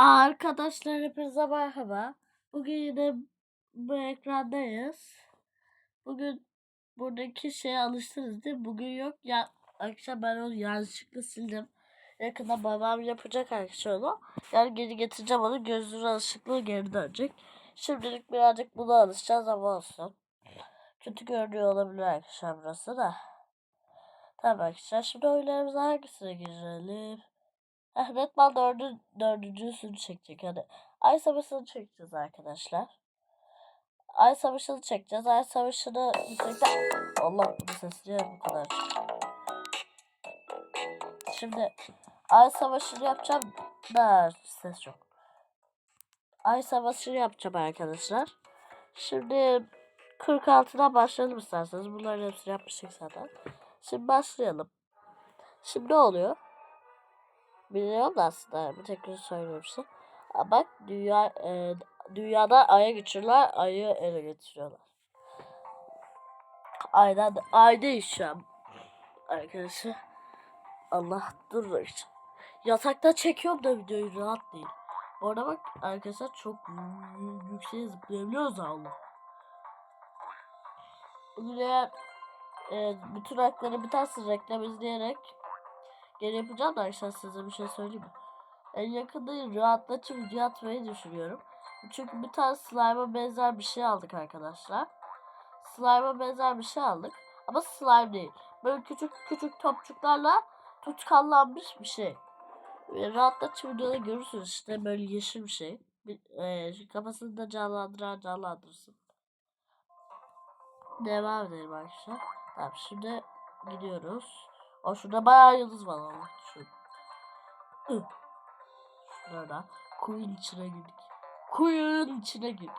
Arkadaşlar hepinize merhaba. Bugün yine bu ekrandayız. Bugün buradaki şeye alıştınız değil mi? Bugün yok. Ya akşam ben onu yanlışlıkla sildim. Yakında babam yapacak arkadaşlar onu. Yani geri getireceğim onu. Gözünün alışıklığı geri dönecek. Şimdilik birazcık buna alışacağız ama olsun. Kötü görünüyor olabilir arkadaşlar burası da. Tamam arkadaşlar şimdi oyunlarımıza hangisine girelim? Heh, Redman dördü, dördüncüsünü çekecek. Hadi. Ay Savaşı'nı çekeceğiz arkadaşlar. Ay Savaşı'nı çekeceğiz. Ay Savaşı'nı çekeceğiz. Allah bu ses niye bu kadar? Şimdi Ay Savaşı'nı yapacağım. Da ses yok. Ay Savaşı'nı yapacağım arkadaşlar. Şimdi 46'dan başlayalım isterseniz. Bunların hepsini yapmıştık zaten. Şimdi başlayalım. Şimdi ne oluyor? Biliyorum da aslında bir tekrar söylüyorum size. Aa, Bak dünya e, dünyada aya geçiyorlar, ayı ele getiriyorlar. Aydan aydayız şu an. Arkadaşlar. Allah dur işte. Yatakta çekiyorum da videoyu rahat değil. Bu arada bak arkadaşlar çok yükseğe zıplayabiliyoruz Allah. Eğer e, bütün hakları biterse reklam izleyerek geri yapacağım da arkadaşlar size bir şey söyleyeyim mi? En yakında rahatlatıcı video atmayı düşünüyorum. Çünkü bir tane slime'a benzer bir şey aldık arkadaşlar. Slime'a benzer bir şey aldık. Ama slime değil. Böyle küçük küçük topçuklarla tutkallanmış bir şey. Ve rahatlatıcı videoda görürsünüz işte böyle yeşil bir şey. Bir, e, kafasını da canlandıran canlandırsın. Devam edelim arkadaşlar. Tamam şimdi gidiyoruz. O şurada bayağı yıldız var ama. Şu. Şurada. Kuyun içine girdik. Kuyun içine girdik.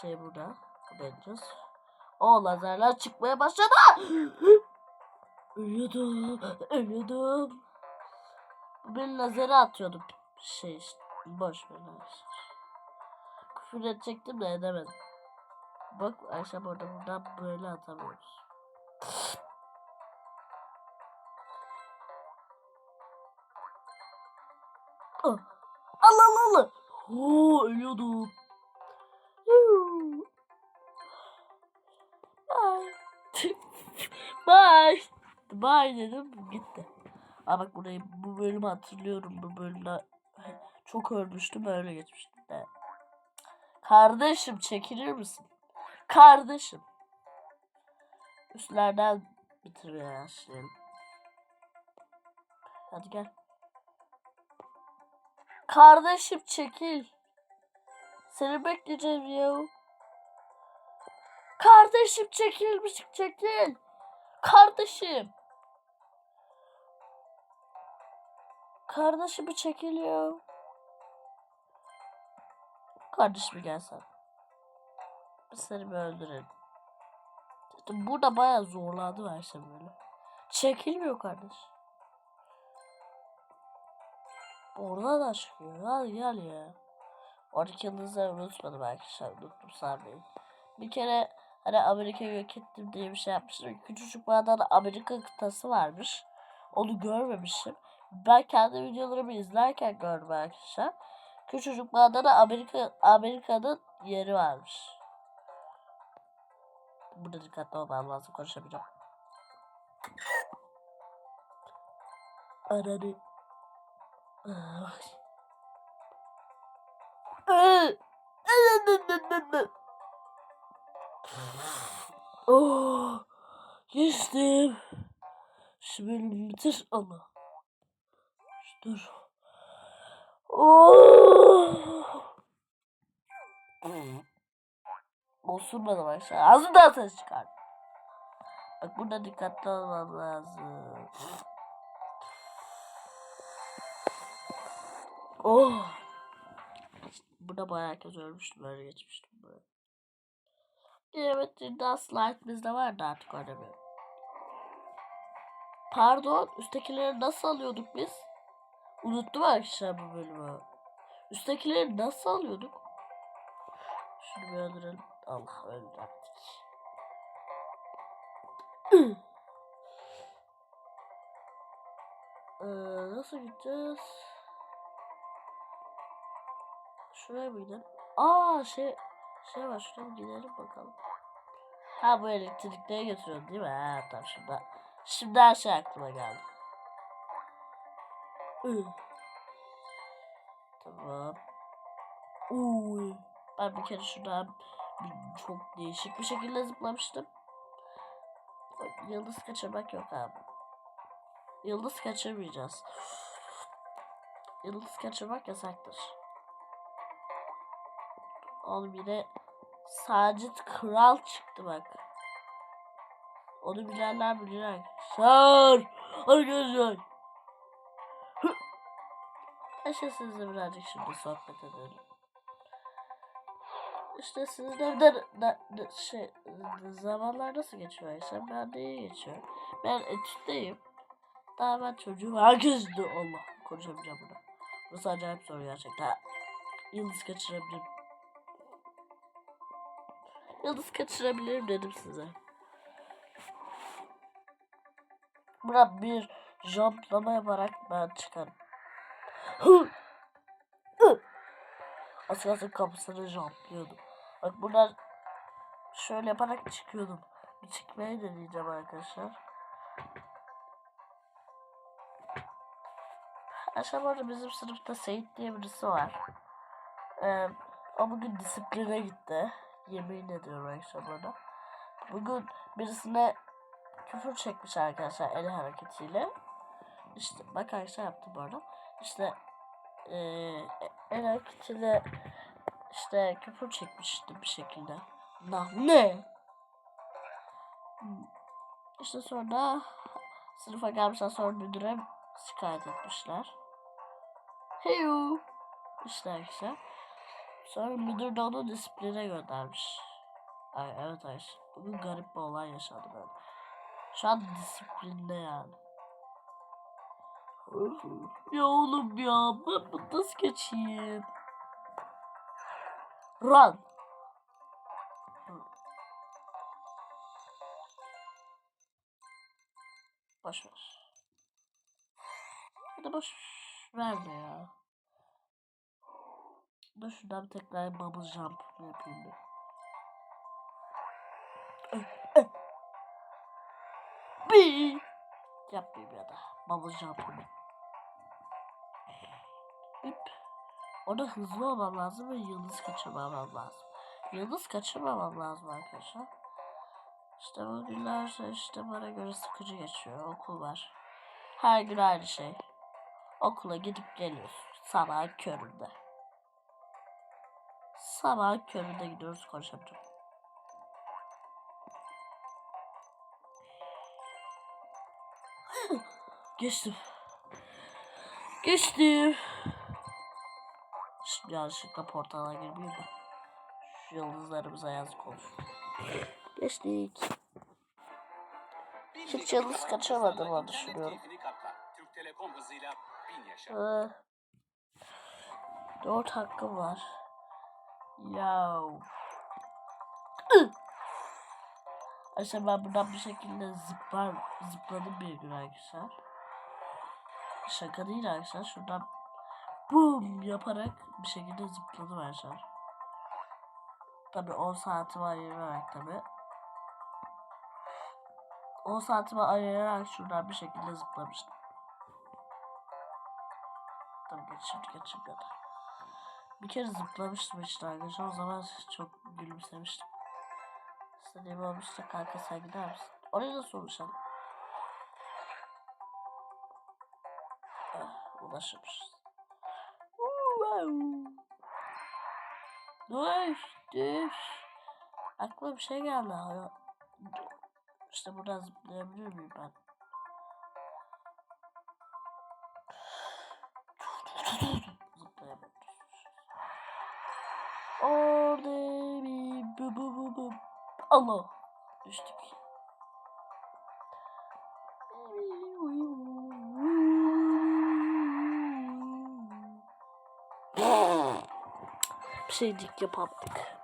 Şey burada. Deneyeceğiz. O lazerler çıkmaya başladı. ölüyordum. Ölüyordum. Bu beni lazere atıyordu. Şey işte. Boş ver. Küfür edecektim de edemedim. Bak Ayşe burada buradan böyle atamıyoruz. Allah Allah Allah. Oo, ölüyordum. Bye. Bye dedim gitti. Aa bak burayı bu bölümü hatırlıyorum. Bu bölümde çok ölmüştüm öyle geçmiştim de. Kardeşim çekilir misin? Kardeşim. Üstlerden bitirmeye başlayalım. Hadi gel. Kardeşim çekil. Seni bekleyeceğim ya. Kardeşim çekilmiş çekil. Kardeşim. Kardeşim bir çekil ya. Kardeşim gel sen. Biz seni bir öldürelim. Burada bayağı zorladı her şey böyle. Çekilmiyor kardeş. Orada da çıkıyor. Hadi gel ya. Oradaki yıldızları unutmadım arkadaşlar. Unuttum sanmayın. Bir kere hani Amerika'yı yok ettim diye bir şey yapmıştım. Küçücük adada Amerika kıtası varmış. Onu görmemişim. Ben kendi videolarımı izlerken gördüm arkadaşlar. Küçücük adada Amerika Amerika'nın yeri varmış. Burada dikkatli olmam lazım konuşamayacağım. Ananı. Ah. Oh, geçtim. Bölümü bitir ama. Dur. Oh. Osurmadım aşağı. Ağzından ses çıkar. Bak burada dikkatli olmam lazım. Oh. Burada bayağı herkes ölmüştü. Böyle geçmiştim böyle. Evet daha slide bizde vardı artık oynamıyorum. Pardon üsttekileri nasıl alıyorduk biz? Unuttum arkadaşlar bu bölümü. Üsttekileri nasıl alıyorduk? Şunu bir öldürelim. Allah öldürdük. ee, nasıl gideceğiz? Şuraya mı gidelim? Aa şey şey var şuraya gidelim bakalım. Ha bu elektrikliğe götürüyor değil mi? Ha tamam şimdi. Şimdi her şey aklıma geldi. Tamam. Uy. Ben bir kere şuradan çok değişik bir şekilde zıplamıştım. Yıldız kaçırmak yok abi. Yıldız kaçırmayacağız. Yıldız kaçırmak yasaktır. Oğlum yine Sacit Kral çıktı bak. Onu bilenler bilir arkadaşlar. Arkadaşlar. Ayşe sizinle birazcık şimdi sohbet edelim. İşte sizin evde da, da- şey, zamanlar nasıl geçiyor Ayşe? Ben de iyi geçiyor. Ben etütteyim. Daha ben çocuğum herkesdi. Allah konuşamayacağım bunu. Burası acayip zor gerçekten. Yıldız kaçırabilirim. Yıldız kaçırabilirim dedim size. Buna bir jumplama yaparak ben çıkarım. Kalsın kapısını jumplıyordum. Bak buradan şöyle yaparak çıkıyordum. Bir çıkmayı deneyeceğim arkadaşlar. Aşağı orada bizim sınıfta Seyit diye birisi var. Ee, o bugün disipline gitti. Yemin ediyorum arkadaşlar burada. Bugün birisine küfür çekmiş arkadaşlar el hareketiyle. İşte bak arkadaşlar yaptı bu arada. İşte eee el hareketiyle işte küfür çekmişti bir şekilde. Nah ne? İşte sonra sınıfa gelmişler sonra müdüre şikayet etmişler. Heyo. İşte arkadaşlar. Sonra müdür de onu disipline göndermiş. Ay evet ay. Bugün garip bir olay yaşadı ben. Şu an disiplinde yani. ya oğlum ya ben bu nasıl geçeyim? Run. Boş ver. Ya da boş verme ya. Dur şuradan tekrar bubble jump yapayım bir. Bir. Yapmayayım ya da. Bubble jump'ımı. Hüp. Orada hızlı olmam lazım ve yıldız kaçırmamam lazım. Yıldız kaçırmamam lazım arkadaşlar. İşte bu günler işte bana göre sıkıcı geçiyor. Okul var. Her gün aynı şey. Okula gidip geliyorsun. Sabah köründe. Sabah köründe gidiyoruz konuşabilirim. Geçtim. Geçtim. Şimdi yanlışlıkla portala girmeyeyim de. Şu yıldızlarımıza yazık olur. Geçtik. Hiç yıldız kaçırmadığımı düşünüyorum. Türk Telekom hızıyla bin yaşa. Ee, dört hakkım var. Ya. Aslında ben buradan bir şekilde zıplar, zıpladım bir gün arkadaşlar. Şaka değil arkadaşlar. Şuradan boom yaparak bir şekilde zıpladım arkadaşlar. Tabi 10 saatimi ayırarak tabi. 10 saatimi ayırarak şuradan bir şekilde zıplamıştım. Geçim ya da. Bir kere zıplamıştım işte arkadaşlar. O zaman çok gülümsemiştim. İstediğim olmuştu kanka sen gider misin? Oraya da sormuşalım. Ah, ulaşırmışız. Wow. Dur. Aklıma bir şey geldi. İşte buradan zıplayabilir miyim ben? Orada bir bu bu bu bu. Allah. Düştük. Bir şeycik yapamadık.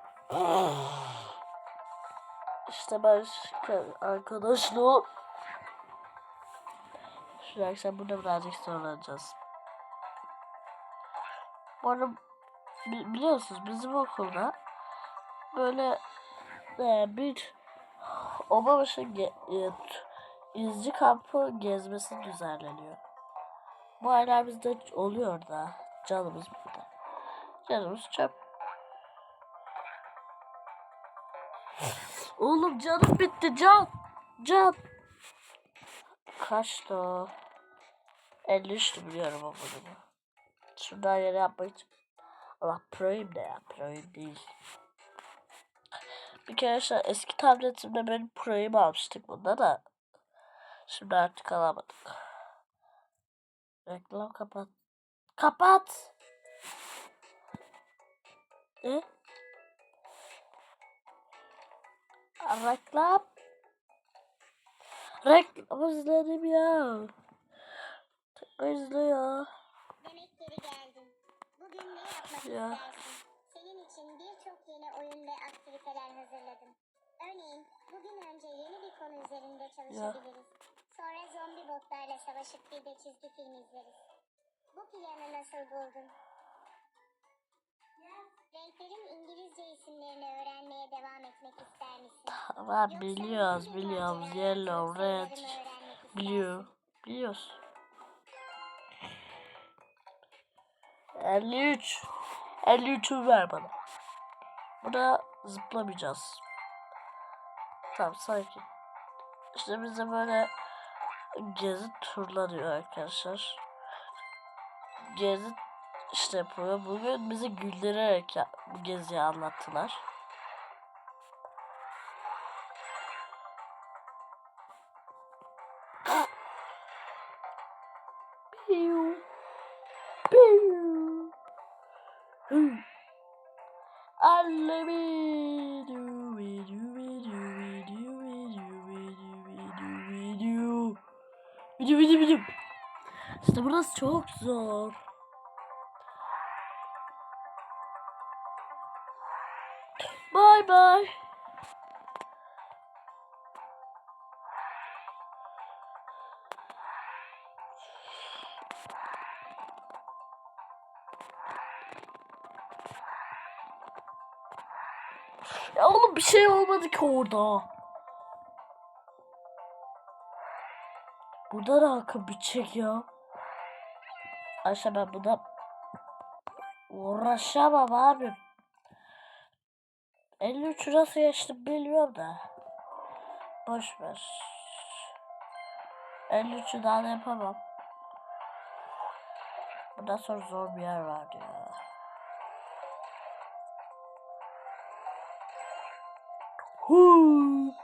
İşte başka arkadaşlar. Şu akşam burada birazcık zorlanacağız. Bu arada Bi- biliyorsunuz bizim okulda böyle e, bir Obabaşı ge e, izci kampı gezmesi düzenleniyor. Bu aylar bizde oluyor da canımız burada. Canımız çöp. Oğlum canım bitti can. Can. Kaçtı o? 53'tü biliyorum o bölümü. Şuradan yere yapmayı Allah da ya proyum değil. Bir kere işte eski tabletimde benim pro'yu almıştık bunda da. Şimdi artık alamadık. Reklam kapat. Kapat. Ne? Reklam. Reklam izledim ya. Tekrar izliyor. Ya. istersin? Senin için birçok yeni oyun ve aktiviteler hazırladım. Örneğin bugün önce yeni bir konu üzerinde çalışabiliriz. Sonra zombi botlarla savaşıp bir de çizgi film izleriz. Bu planı nasıl buldun? Renklerin İngilizce isimlerini öğrenmeye devam etmek ister misin? Tamam biliyoruz biliyoruz. Yellow, red. Biliyor. Biliyoruz. 53. 53'ü ver bana. Buna zıplamayacağız. Tamam sakin. İşte bize böyle gezi turlanıyor arkadaşlar. Gezi işte yapıyor. Bugün bizi güldürerek bu geziyi anlattılar. Vedu, vedu, vedu. İşte burası çok zor. Bye bye. Ki orada. Burada da akın bir çek ya. Ayşe ben buna uğraşamam abi. 53 nasıl geçtim bilmiyorum da. Boş ver. 53'ü daha da yapamam. Bundan sonra zor bir yer var ya. Huu.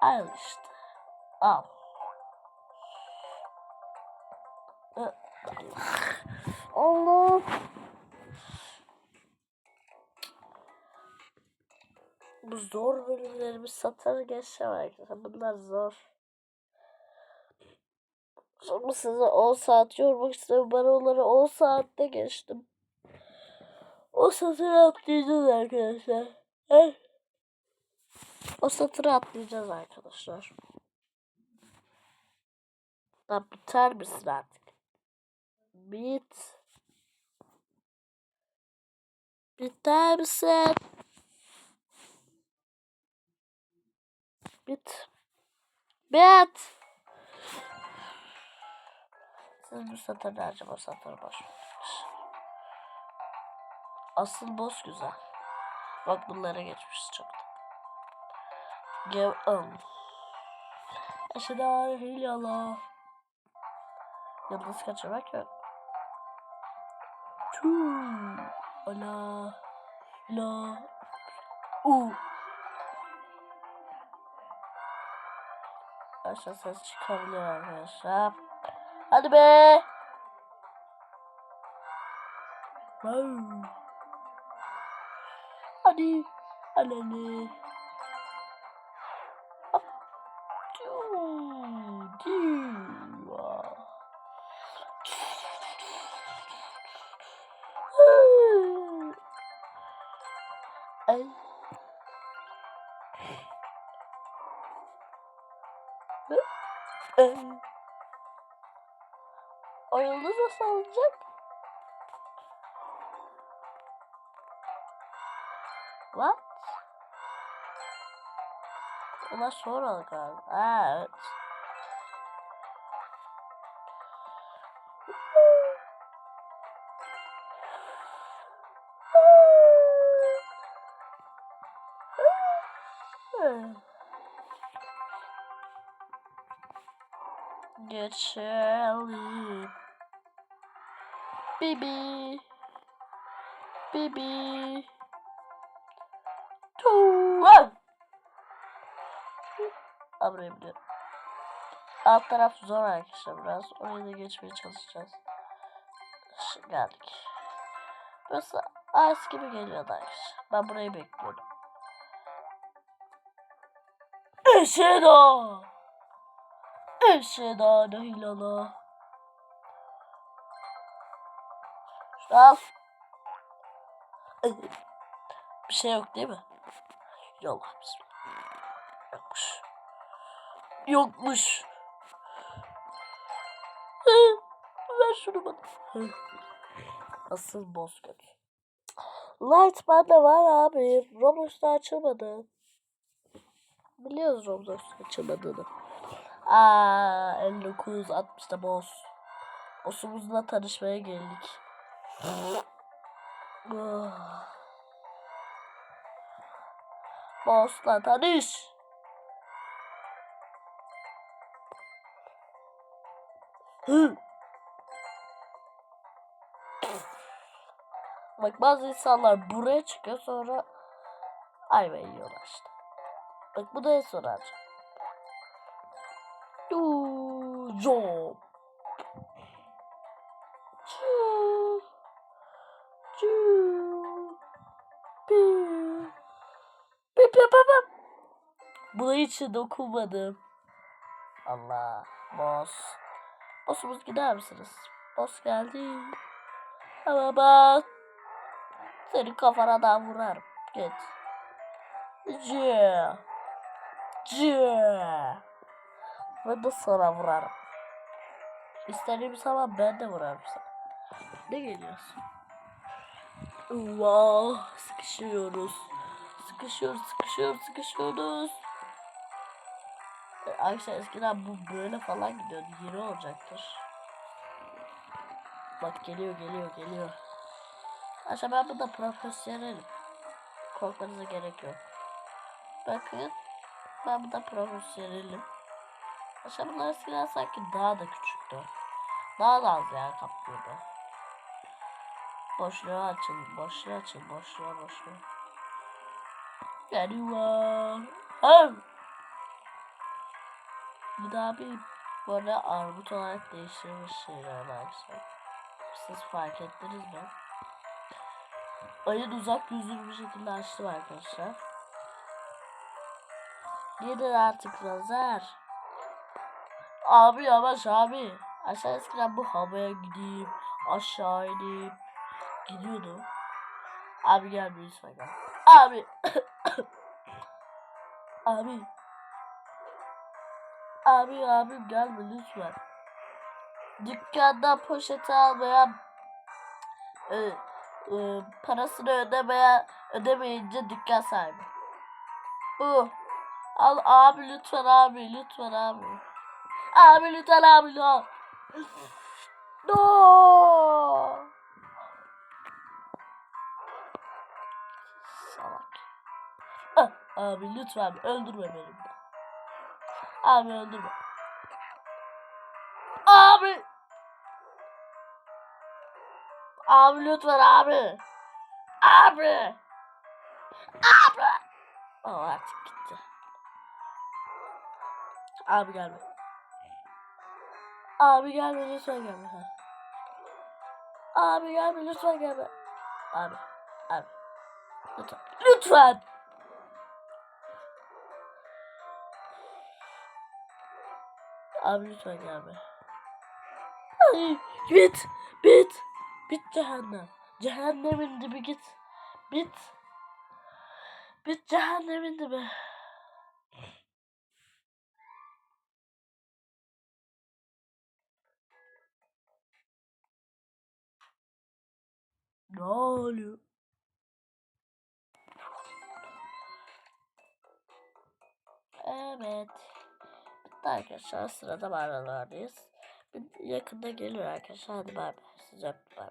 Al işte. Al. Allah. Bu zor bölümlerimi satar geçeceğim arkadaşlar. Bunlar zor. Sonra size 10 saat yormak istedim. Ben onları 10 saatte geçtim. O satırı atlayacağız arkadaşlar. Eh. O satırı atlayacağız arkadaşlar. Lan biter misin artık? Bit. Biter misin? Bit. Bit. Siz bu satırı acaba satır ver. Asıl boss güzel. Bak bunlara geçmiş çok. Gel on. Aşağıda hilala. Yıldız kaçırmak yok. Çuu. Ala. La. U. Aşağı ses çıkabilir arkadaşlar. Hadi be. Wow. Hadi. Alele. Onlar sonra galiba. Ha evet. Geçelim. Bibi. Bibi. Abrayım Alt taraf zor arkadaşlar biraz. Oraya da geçmeye çalışacağız. Şimdi geldik. Burası ice gibi geliyordu arkadaşlar. Ben burayı bekliyordum. Eşeda. Eşeda. Şunu al. Bir şey yok değil mi? Yolla bismillah. Yokmuş. Yokmuş. Ver şunu bana. Asıl boss kötü. Light bende var abi. Roblox'ta açılmadı. Biliyoruz Roblox'ta açılmadığını. Aa 59 60'da boss. Boss'umuzla tanışmaya geldik. Ah. Boss'la tanış. Hı. Bak bazı insanlar buraya çıkıyor sonra ayva yiyorlar işte. Bak bu da en son harcı. Job. Buna hiç dokunmadım. Allah. Boss. Boss'umuz gider misiniz? Boss geldi. Ama bak. Senin kafana da vurarım. Git. Cie. Cie. Ben de sana vurarım. İstediğim zaman ben de vurarım sana. Ne geliyorsun? Wow, sıkışıyoruz. Sıkışıyoruz, sıkışıyoruz, sıkışıyoruz. Arkadaşlar eskiden bu böyle falan gidiyordu. Yeri olacaktır. Bak geliyor, geliyor, geliyor. Arkadaşlar ben burada profesyonelim. Korkmanıza gerek yok. Bakın. Ben burada profesyonelim. Arkadaşlar bunlar eskiden sanki daha da küçüktü. Daha da az yer kaplıyordu. Boşluğa açın, boşluğa açın, boşluğa, boşluğa. Geliyor. Hem. Bu da bir böyle armut olarak değiştirilmiş şeyler arkadaşlar. Siz fark ettiniz mi? Ayın uzak yüzlü bir şekilde açtım arkadaşlar. Gidin artık Nazar. Abi yavaş abi. Aşağı eskiden bu havaya gideyim. Aşağı ineyim. Gidiyordu. Abi gel bir gel. Abi. abi. Abi gelme lütfen. Dükkanda poşeti almaya e, e, parasını ödemeye ödemeyince dükkan sahibi. Bu. Al abi lütfen abi lütfen abi. Abi lütfen abi no. No. Salak. Ah, abi lütfen öldürme beni. Abi öldürme. Abi. Abi lütfen abi. Abi. Abi. Oh, artık gitti. Abi gelme. Abi gelme lütfen gelme. Abi gelme lütfen gelme. Abi. Abi. Lütfen. Lütfen. Abi lütfen gelme. Ay, git. Bit. Bit cehennem. Cehennemin dibi git. Bit. Bit cehennemin dibi. Ne oluyor? Evet. Bitti arkadaşlar. Sırada mağaralardayız. Yakında geliyor arkadaşlar. Hadi bay bay. Sizi öptüm bay.